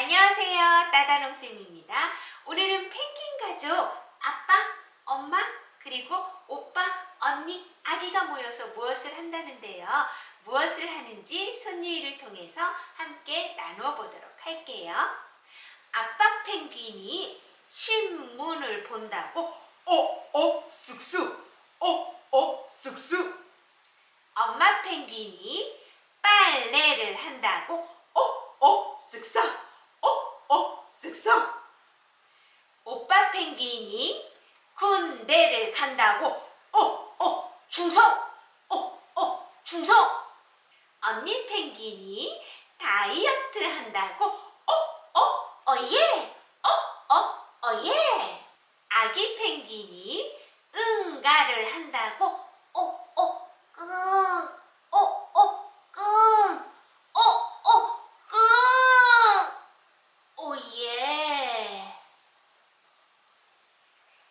안녕하세요. 따다롱쌤입니다. 오늘은 펭귄 가족 아빠, 엄마, 그리고 오빠, 언니, 아기가 모여서 무엇을 한다는데요. 무엇을 하는지 손예희를 통해서 함께 나누어 보도록 할게요. 아빠 펭귄이 신문을 본다고 어, 어, 쑥쑥. 어, 어, 쑥쑥. 엄마 펭귄이 빨래를 한다고 어, 어, 쓱싹. 웃으면서 오빠 펭귄이 군대를 간다고 어, 어, 충성! 어, 어, 충성! 언니 펭귄이 다이어트 한다고 어, 어, 어예! 어, 어, 어예! 아기 펭귄이